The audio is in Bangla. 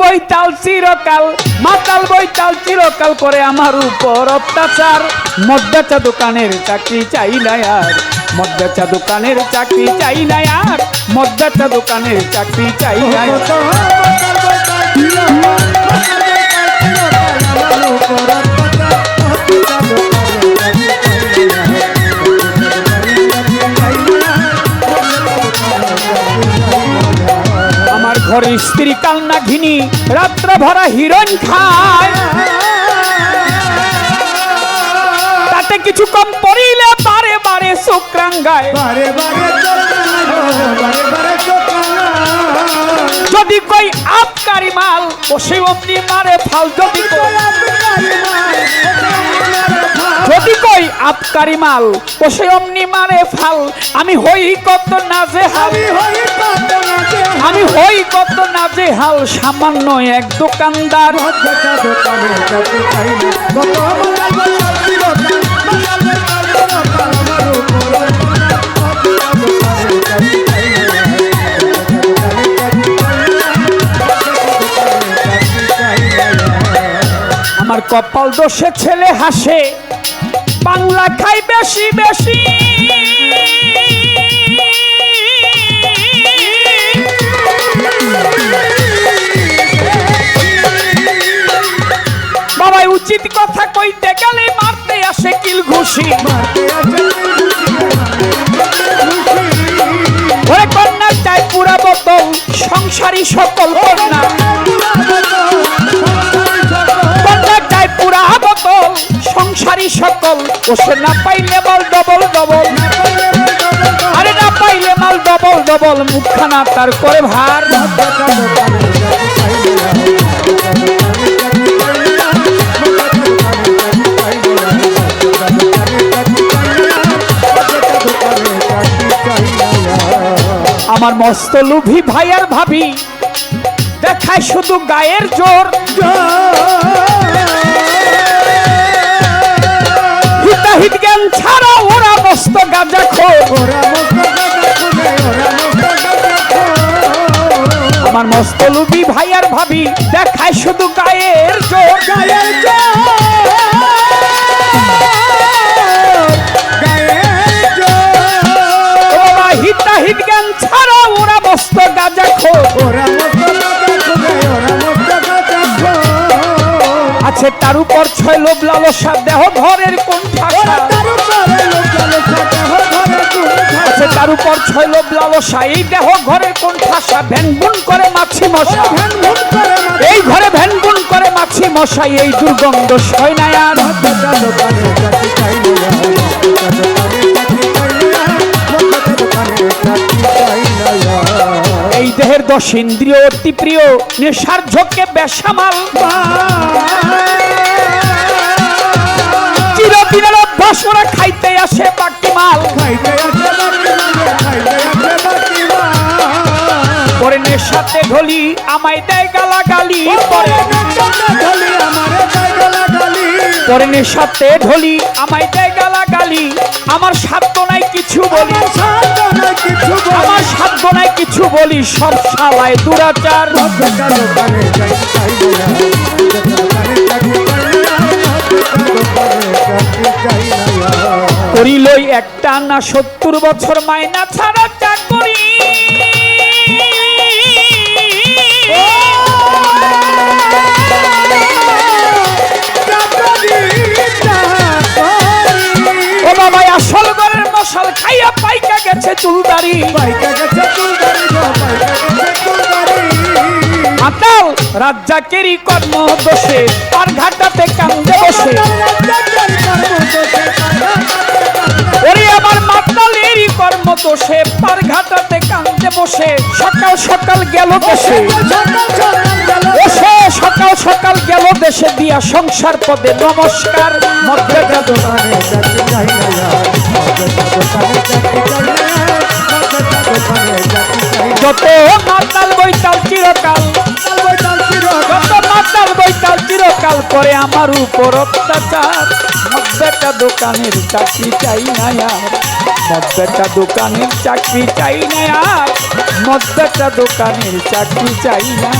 বৈতাল চিরকাল, মাতাল বৈতাল চিরকাল করে আমার উপর অত্যাচার। মদ্দাচা দোকানের চাকরি চাই না আর মদ্দাচা দোকানের চাকরি চাই না আর মদ্দাচা দোকানের চাকরি চাই না আমার ঘরে স্ত্রী কান্না ঘিনি রাত্র ভরা হিরণ খায়। তাতে কিছু কম পড়িলে বারে বারে শুক্রাঙ্গায়। বারে বারে বারে বারে আপকারি মাল বসে অমনি মারে ফাল। যদি যদি কই আপকারি মাল অমনি মারে ফাল। আমি হই কত নাজে হাল আমি হই কত নাজে হাল সামান্য এক দোকানদার। অধ্যক্ষ কপাল দোষে ছেলে হাসে, বাংলা খাই বেশি বেশি। বাবাই, উচিত কথা কইতে গেলে মারতে আসে কিল ঘুষি। ওরে কন্যা, চাই পুরা বোতল সংসারী সকল কন্যা। ওসে না পাইলে বল ডবল ডবল। আরে না পাইলে মাল ডবল ডবল, মুখখানা তার করে ভার। আমার মস্ত লুভি ভাই আর ভাবি, দেখায় শুধু গায়ের জোর। হিতাহিত জ্ঞান ছাড়া ওরা মস্ত গাঁজা খোর। আমার মস্ত লুভি ভাই আর ভাবি দেখায় শুধু গায়ের জোর। গায়ের ওরা হিতাহিত জ্ঞান ছাড়া ওরা মস্ত গাঁজা খোর। আছে তার উপর ছয় লোভ লালসা দেহ ঘরের কোন ছয় এই দেহ ঘরের কোন ঠাসা ভ্যান বুন করে মাছি মশা এই ঘরে ভ্যান বুন করে মাছি মশাই এই দুর্গন্ধ সয় না আর। এই দেহের দশ ইন্দ্রিয় অতি প্রিয় নেশার ঝোঁকে বেসামাল। চিরদিনের অভ্যাস ওরা খাইতে আসে বাকি মাল। পরে ঢলি, আমায় দেয় গালা গালি পরে ঢলি, আমায় দেয় গালা গালি আমার সাধ্য নাই কিছু বলি। আমার সাধ্য নাই কিছু বলি। সব দুরাচার। করিলই একটা না সত্তর বছর মাইনা ছাড়া চাকরি। চুলদারি। আতাল রাজ্জাকেরই কর্ম দোষে আর ঘাটাতে কান্দে বসে। ওরে আমার মাতালেরই কর্ম দোষে পার ঘাটাতে কান্দে বসে। সকাল সকাল গেল দেশে। সকাল সকাল গেল দেশে দিয়া সংসার পদে নমস্কার, মধ্যে যত মাতাল বৈতাল চিরকাল। যত মাতাল বৈতাল চিরকাল করে আমার উপর অত্যাচার। মদ্দাটা দোকানের চাকরি চাই না আর। মদ্দাটা দোকানের চাকরি চাই না আর। মদ্দাটা দোকানের চাকরি চাই না